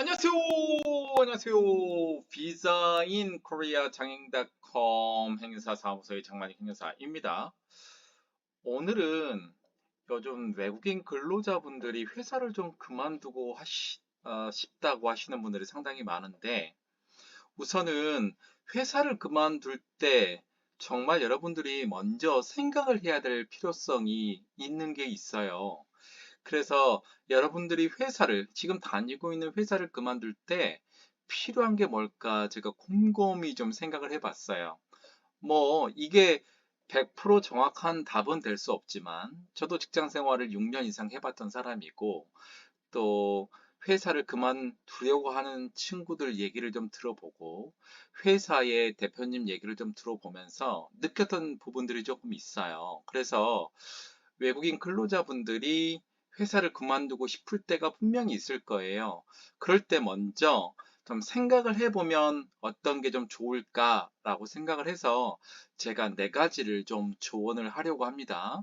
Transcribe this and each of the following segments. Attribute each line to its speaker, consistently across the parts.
Speaker 1: 안녕하세요. 안녕하세요. 비자인 코리아 장행닷컴 행사 사무소의 장만익 행사입니다. 오늘은 요즘 외국인 근로자분들이 회사를 좀 그만두고 하시, 어, 싶다고 하시는 분들이 상당히 많은데 우선은 회사를 그만둘 때 정말 여러분들이 먼저 생각을 해야 될 필요성이 있는 게 있어요. 그래서 여러분들이 회사를 지금 다니고 있는 회사를 그만둘 때 필요한 게 뭘까 제가 곰곰이 좀 생각을 해봤어요. 뭐 이게 100% 정확한 답은 될 수 없지만 저도 직장 생활을 6년 이상 해봤던 사람이고 또 회사를 그만두려고 하는 친구들 얘기를 좀 들어보고 회사의 대표님 얘기를 좀 들어보면서 느꼈던 부분들이 조금 있어요. 그래서 외국인 근로자분들이 회사를 그만두고 싶을 때가 분명히 있을 거예요. 그럴 때 먼저 좀 생각을 해보면 어떤 게 좀 좋을까라고 생각을 해서 제가 네 가지를 좀 조언을 하려고 합니다.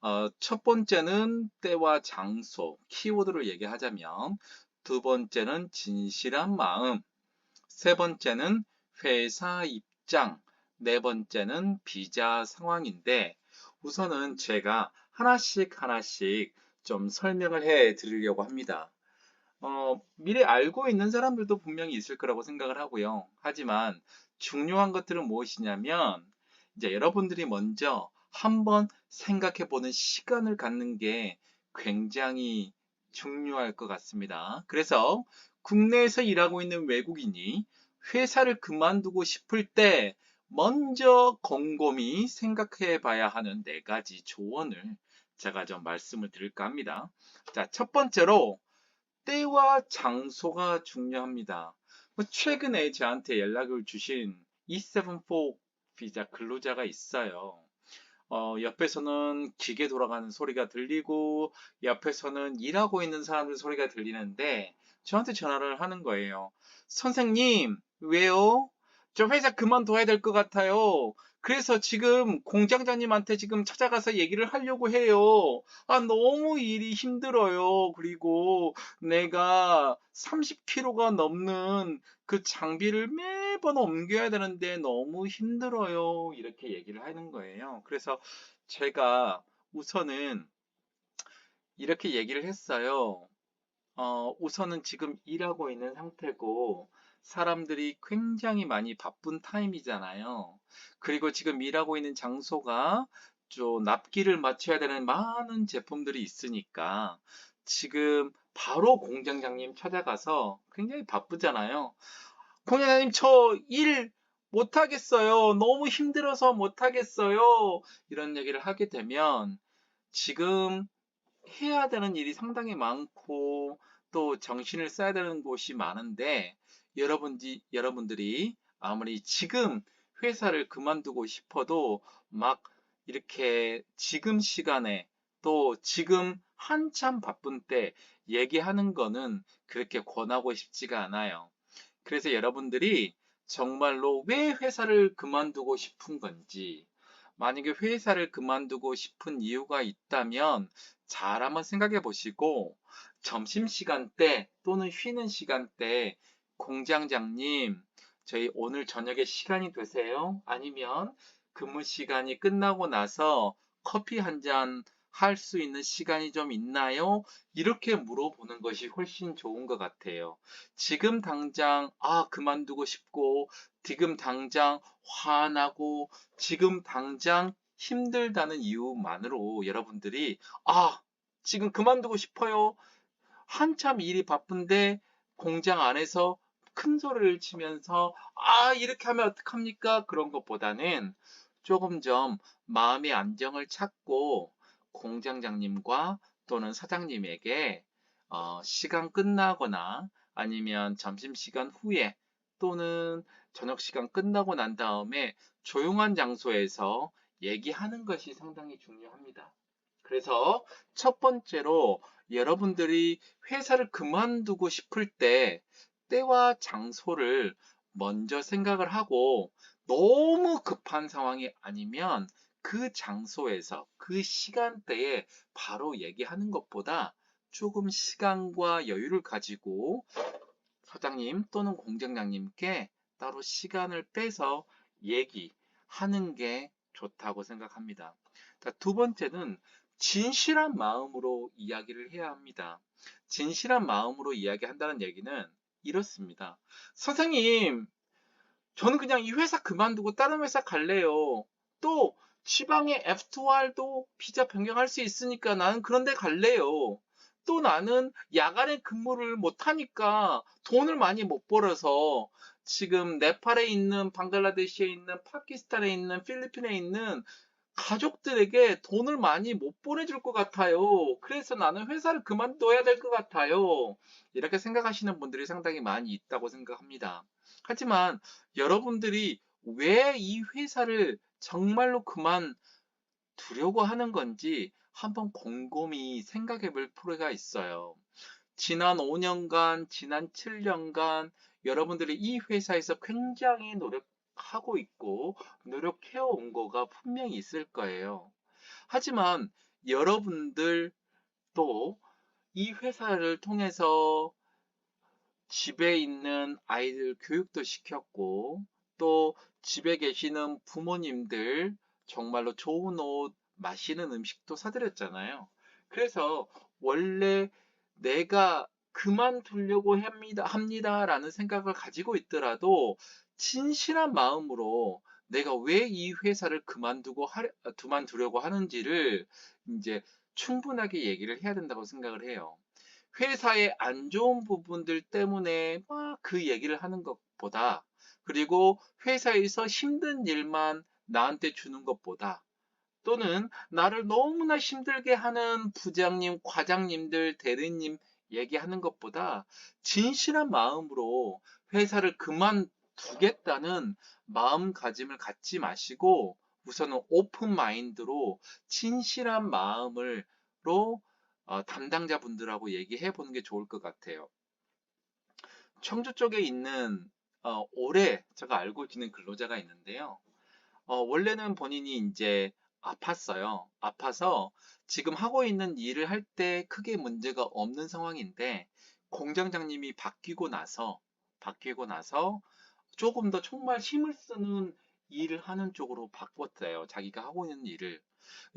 Speaker 1: 어, 첫 번째는 때와 장소, 키워드로 얘기하자면 두 번째는 진실한 마음, 세 번째는 회사 입장, 네 번째는 비자 상황인데 우선은 제가 하나씩 하나씩 좀 설명을 해 드리려고 합니다. 어, 미리 알고 있는 사람들도 분명히 있을 거라고 생각을 하고요. 하지만 중요한 것들은 무엇이냐면 이제 여러분들이 먼저 한번 생각해 보는 시간을 갖는 게 굉장히 중요할 것 같습니다. 그래서 국내에서 일하고 있는 외국인이 회사를 그만두고 싶을 때 먼저 곰곰이 생각해 봐야 하는 네 가지 조언을 제가 좀 말씀을 드릴까 합니다. 자, 첫 번째로 때와 장소가 중요합니다. 뭐 최근에 저한테 연락을 주신 E74 비자 근로자가 있어요. 어, 옆에서는 기계 돌아가는 소리가 들리고 옆에서는 일하고 있는 사람들 소리가 들리는데 저한테 전화를 하는 거예요. 선생님, 왜요? 저 회사 그만둬야 될 것 같아요. 그래서 지금 공장장님한테 지금 찾아가서 얘기를 하려고 해요. 아, 너무 일이 힘들어요. 그리고 내가 30kg가 넘는 그 장비를 매번 옮겨야 되는데 너무 힘들어요. 이렇게 얘기를 하는 거예요. 그래서 제가 우선은 이렇게 얘기를 했어요. 어, 우선은 지금 일하고 있는 상태고, 사람들이 굉장히 많이 바쁜 타임이잖아요. 그리고 지금 일하고 있는 장소가 좀 납기를 맞춰야 되는 많은 제품들이 있으니까 지금 바로 공장장님 찾아가서 굉장히 바쁘잖아요. 공장장님 저 일 못하겠어요. 너무 힘들어서 못하겠어요. 이런 얘기를 하게 되면 지금 해야 되는 일이 상당히 많고 또 정신을 써야 되는 곳이 많은데 여러분이, 여러분들이 아무리 지금 회사를 그만두고 싶어도 막 이렇게 지금 시간에 또 지금 한참 바쁜 때 얘기하는 거는 그렇게 권하고 싶지가 않아요. 그래서 여러분들이 정말로 왜 회사를 그만두고 싶은 건지, 만약에 회사를 그만두고 싶은 이유가 있다면 잘 한번 생각해 보시고, 점심시간 때 또는 쉬는 시간 때 공장장님, 저희 오늘 저녁에 시간이 되세요? 아니면 근무 시간이 끝나고 나서 커피 한 잔 할 수 있는 시간이 좀 있나요? 이렇게 물어보는 것이 훨씬 좋은 것 같아요. 지금 당장, 아, 그만두고 싶고, 지금 당장 화나고, 지금 당장 힘들다는 이유만으로 여러분들이, 아, 지금 그만두고 싶어요. 한참 일이 바쁜데 공장 안에서 큰 소리를 치면서 아 이렇게 하면 어떡합니까? 그런 것보다는 조금 좀 마음의 안정을 찾고 공장장님과 또는 사장님에게 어, 시간 끝나거나 아니면 점심시간 후에 또는 저녁시간 끝나고 난 다음에 조용한 장소에서 얘기하는 것이 상당히 중요합니다. 그래서 첫 번째로 여러분들이 회사를 그만두고 싶을 때 때와 장소를 먼저 생각을 하고 너무 급한 상황이 아니면 그 장소에서 그 시간대에 바로 얘기하는 것보다 조금 시간과 여유를 가지고 소장님 또는 공장장님께 따로 시간을 빼서 얘기하는 게 좋다고 생각합니다. 자, 두 번째는 진실한 마음으로 이야기를 해야 합니다. 진실한 마음으로 이야기한다는 얘기는 이렇습니다. 선생님, 저는 그냥 이 회사 그만두고 다른 회사 갈래요. 또 지방의 F2R도 비자 변경할 수 있으니까 나는 그런 데 갈래요. 또 나는 야간에 근무를 못하니까 돈을 많이 못 벌어서 지금 네팔에 있는 방글라데시에 있는 파키스탄에 있는 필리핀에 있는 가족들에게 돈을 많이 못 보내줄 것 같아요. 그래서 나는 회사를 그만둬야 될 것 같아요. 이렇게 생각하시는 분들이 상당히 많이 있다고 생각합니다. 하지만 여러분들이 왜 이 회사를 정말로 그만두려고 하는 건지 한번 곰곰이 생각해 볼 필요가 있어요. 지난 5년간, 지난 7년간 여러분들이 이 회사에서 굉장히 노력 하고 있고 노력해 온 거가 분명히 있을 거예요. 하지만 여러분들 또 이 회사를 통해서 집에 있는 아이들 교육도 시켰고 또 집에 계시는 부모님들 정말로 좋은 옷, 맛있는 음식도 사드렸잖아요. 그래서 원래 내가 그만두려고 합니다, 합니다라는 생각을 가지고 있더라도 진실한 마음으로 내가 왜 이 회사를 그만두고 하, 그만두려고 하는지를 이제 충분하게 얘기를 해야 된다고 생각을 해요. 회사의 안 좋은 부분들 때문에 막 그 얘기를 하는 것보다 그리고 회사에서 힘든 일만 나한테 주는 것보다 또는 나를 너무나 힘들게 하는 부장님, 과장님들, 대리님 얘기하는 것보다 진실한 마음으로 회사를 그만 두겠다는 마음가짐을 갖지 마시고 우선은 오픈 마인드로 진실한 마음으로 어, 담당자분들하고 얘기해 보는 게 좋을 것 같아요. 청주 쪽에 있는 어, 올해 제가 알고 지낸 근로자가 있는데요. 어, 원래는 본인이 이제 아팠어요. 아파서 지금 하고 있는 일을 할 때 크게 문제가 없는 상황인데 공장장님이 바뀌고 나서 바뀌고 나서 조금 더 정말 힘을 쓰는 일을 하는 쪽으로 바꿨어요. 자기가 하고 있는 일을.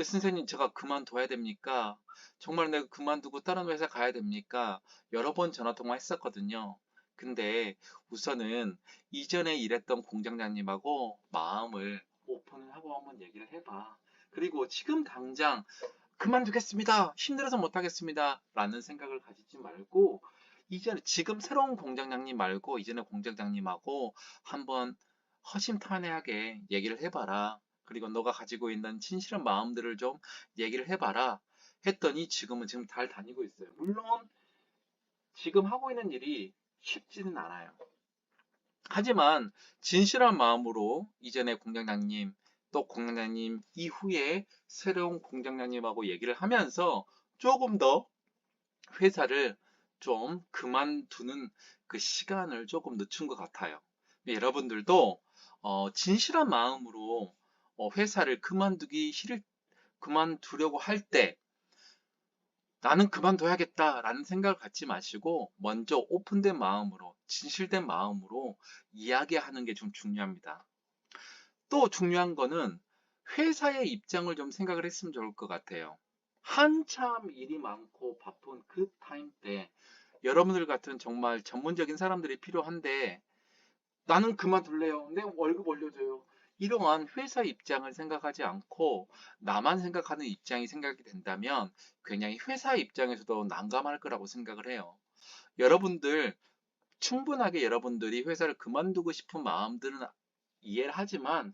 Speaker 1: 선생님 제가 그만둬야 됩니까? 정말 내가 그만두고 다른 회사 가야 됩니까? 여러 번 전화 통화 했었거든요. 근데 우선은 이전에 일했던 공장장님하고 마음을 오픈을 하고 한번 얘기를 해봐. 그리고 지금 당장 그만두겠습니다. 힘들어서 못하겠습니다. 라는 생각을 가지지 말고 이전에 지금 새로운 공장장님 말고 이전에 공장장님하고 한번 허심탄회하게 얘기를 해봐라. 그리고 너가 가지고 있는 진실한 마음들을 좀 얘기를 해봐라. 했더니 지금은 지금 잘 다니고 있어요. 물론 지금 하고 있는 일이 쉽지는 않아요. 하지만 진실한 마음으로 이전에 공장장님 또 공장장님 이후에 새로운 공장장님하고 얘기를 하면서 조금 더 회사를 좀 그만두는 그 시간을 조금 늦춘 것 같아요. 여러분들도 어, 진실한 마음으로 어, 회사를 그만두기 싫을 그만두려고 할 때 나는 그만둬야겠다라는 생각을 갖지 마시고 먼저 오픈된 마음으로 진실된 마음으로 이야기하는 게 좀 중요합니다. 또 중요한 거는 회사의 입장을 좀 생각을 했으면 좋을 것 같아요. 한참 일이 많고 바쁜 그 타임 때 여러분들 같은 정말 전문적인 사람들이 필요한데 나는 그만둘래요. 내 월급 올려줘요. 이러한 회사 입장을 생각하지 않고 나만 생각하는 입장이 생각이 된다면 굉장히 회사 입장에서도 난감할 거라고 생각을 해요. 여러분들 충분하게 여러분들이 회사를 그만두고 싶은 마음들은 이해를 하지만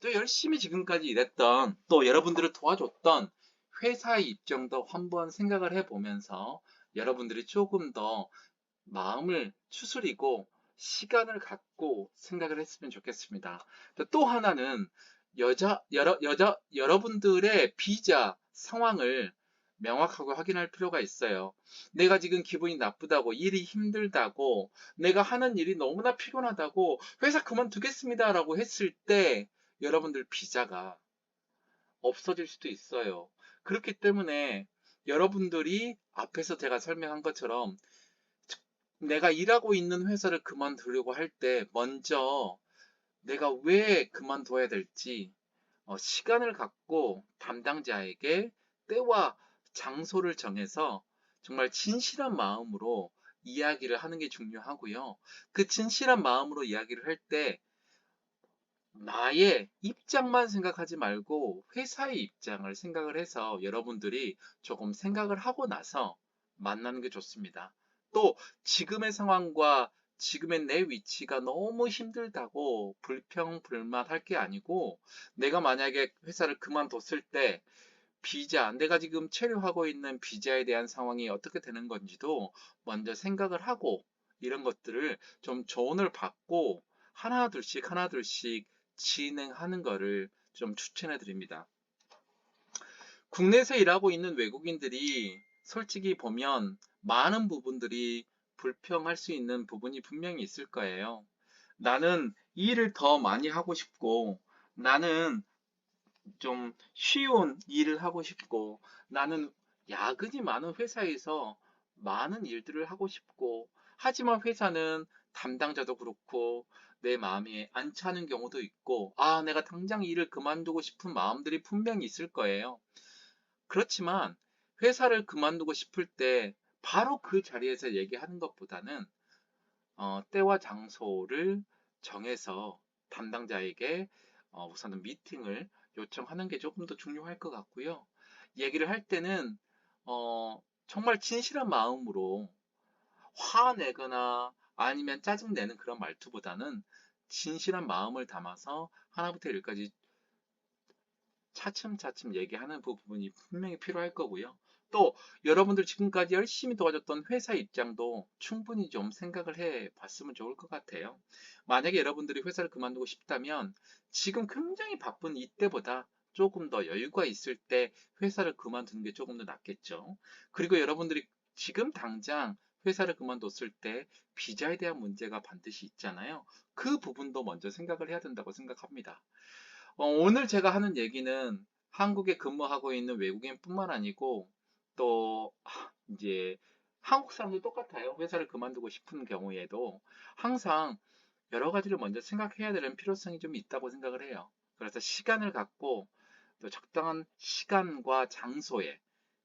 Speaker 1: 또 열심히 지금까지 일했던 또 여러분들을 도와줬던 회사의 입장도 한번 생각을 해보면서 여러분들이 조금 더 마음을 추스리고 시간을 갖고 생각을 했으면 좋겠습니다. 또 하나는 여자, 여러, 여자, 여러분들의 비자 상황을 명확하게 확인할 필요가 있어요. 내가 지금 기분이 나쁘다고, 일이 힘들다고, 내가 하는 일이 너무나 피곤하다고, 회사 그만두겠습니다. 라고 했을 때, 여러분들 비자가 없어질 수도 있어요. 그렇기 때문에 여러분들이 앞에서 제가 설명한 것처럼 내가 일하고 있는 회사를 그만두려고 할 때 먼저 내가 왜 그만둬야 될지 어, 시간을 갖고 담당자에게 때와 장소를 정해서 정말 진실한 마음으로 이야기를 하는 게 중요하고요. 그 진실한 마음으로 이야기를 할 때 나의 입장만 생각하지 말고 회사의 입장을 생각을 해서 여러분들이 조금 생각을 하고 나서 만나는 게 좋습니다. 또 지금의 상황과 지금의 내 위치가 너무 힘들다고 불평 불만할 게 아니고 내가 만약에 회사를 그만뒀을 때 비자, 내가 지금 체류하고 있는 비자에 대한 상황이 어떻게 되는 건지도 먼저 생각을 하고 이런 것들을 좀 조언을 받고 하나 둘씩 하나 둘씩 진행하는 거를 좀 추천해 드립니다. 국내에서 일하고 있는 외국인들이 솔직히 보면 많은 부분들이 불평할 수 있는 부분이 분명히 있을 거예요. 나는 이 일을 더 많이 하고 싶고, 나는 좀 쉬운 일을 하고 싶고, 나는 야근이 많은 회사에서 많은 일들을 하고 싶고, 하지만 회사는 담당자도 그렇고, 내 마음에 안 차는 경우도 있고, 아, 내가 당장 일을 그만두고 싶은 마음들이 분명히 있을 거예요. 그렇지만 회사를 그만두고 싶을 때 바로 그 자리에서 얘기하는 것보다는 어, 때와 장소를 정해서 담당자에게 어, 우선은 미팅을 요청하는 게 조금 더 중요할 것 같고요. 얘기를 할 때는 어, 정말 진실한 마음으로 화내거나 아니면 짜증내는 그런 말투보다는 진실한 마음을 담아서 하나부터 열까지 차츰차츰 얘기하는 그 부분이 분명히 필요할 거고요. 또 여러분들 지금까지 열심히 도와줬던 회사 입장도 충분히 좀 생각을 해 봤으면 좋을 것 같아요. 만약에 여러분들이 회사를 그만두고 싶다면 지금 굉장히 바쁜 이때보다 조금 더 여유가 있을 때 회사를 그만두는 게 조금 더 낫겠죠. 그리고 여러분들이 지금 당장 회사를 그만뒀을 때 비자에 대한 문제가 반드시 있잖아요. 그 부분도 먼저 생각을 해야 된다고 생각합니다. 어, 오늘 제가 하는 얘기는 한국에 근무하고 있는 외국인뿐만 아니고 또 이제 한국 사람도 똑같아요. 회사를 그만두고 싶은 경우에도 항상 여러 가지를 먼저 생각해야 되는 필요성이 좀 있다고 생각을 해요. 그래서 시간을 갖고 또 적당한 시간과 장소에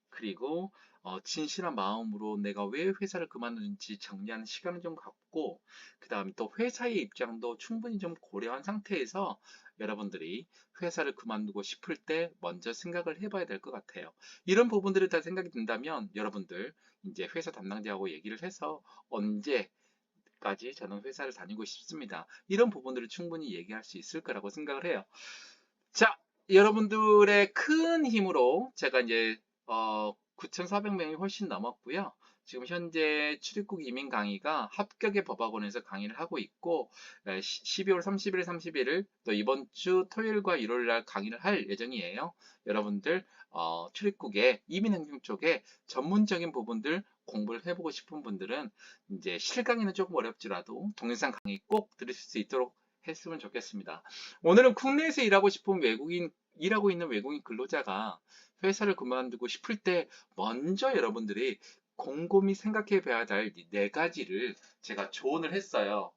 Speaker 1: 그리고 어, 진실한 마음으로 내가 왜 회사를 그만두는지 정리하는 시간을 좀 갖고 그 다음에 또 회사의 입장도 충분히 좀 고려한 상태에서 여러분들이 회사를 그만두고 싶을 때 먼저 생각을 해봐야 될 것 같아요. 이런 부분들이 다 생각이 든다면 여러분들 이제 회사 담당자하고 얘기를 해서 언제 까지 저는 회사를 다니고 싶습니다. 이런 부분들을 충분히 얘기할 수 있을 거라고 생각을 해요. 자, 여러분들의 큰 힘으로 제가 이제 어, 9,400명이 훨씬 넘었고요. 지금 현재 출입국 이민 강의가 합격의 법학원에서 강의를 하고 있고 12월 30일, 31일 또 이번 주 토요일과 일요일 날 강의를 할 예정이에요. 여러분들 어, 출입국의 이민 행정 쪽에 전문적인 부분들 공부를 해보고 싶은 분들은 이제 실강의는 조금 어렵지라도 동영상 강의 꼭 들으실 수 있도록 했으면 좋겠습니다. 오늘은 국내에서 일하고 싶은 외국인 일하고 있는 외국인 근로자가 회사를 그만두고 싶을 때 먼저 여러분들이 곰곰이 생각해 봐야 될네 가지를 제가 조언을 했어요.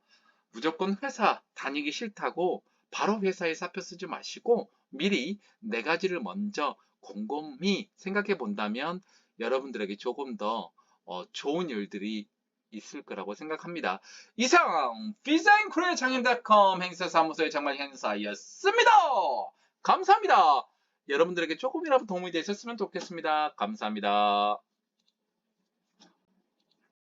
Speaker 1: 무조건 회사 다니기 싫다고 바로 회사에 사표 쓰지 마시고 미리 네 가지를 먼저 곰곰이 생각해 본다면 여러분들에게 조금 더 어, 좋은 일들이 있을 거라고 생각합니다. 이상 비자인 코리아 장인닷컴 행사 사무소의 장관 행사였습니다. 감사합니다. 여러분들에게 조금이라도 도움이 되셨으면 좋겠습니다. 감사합니다.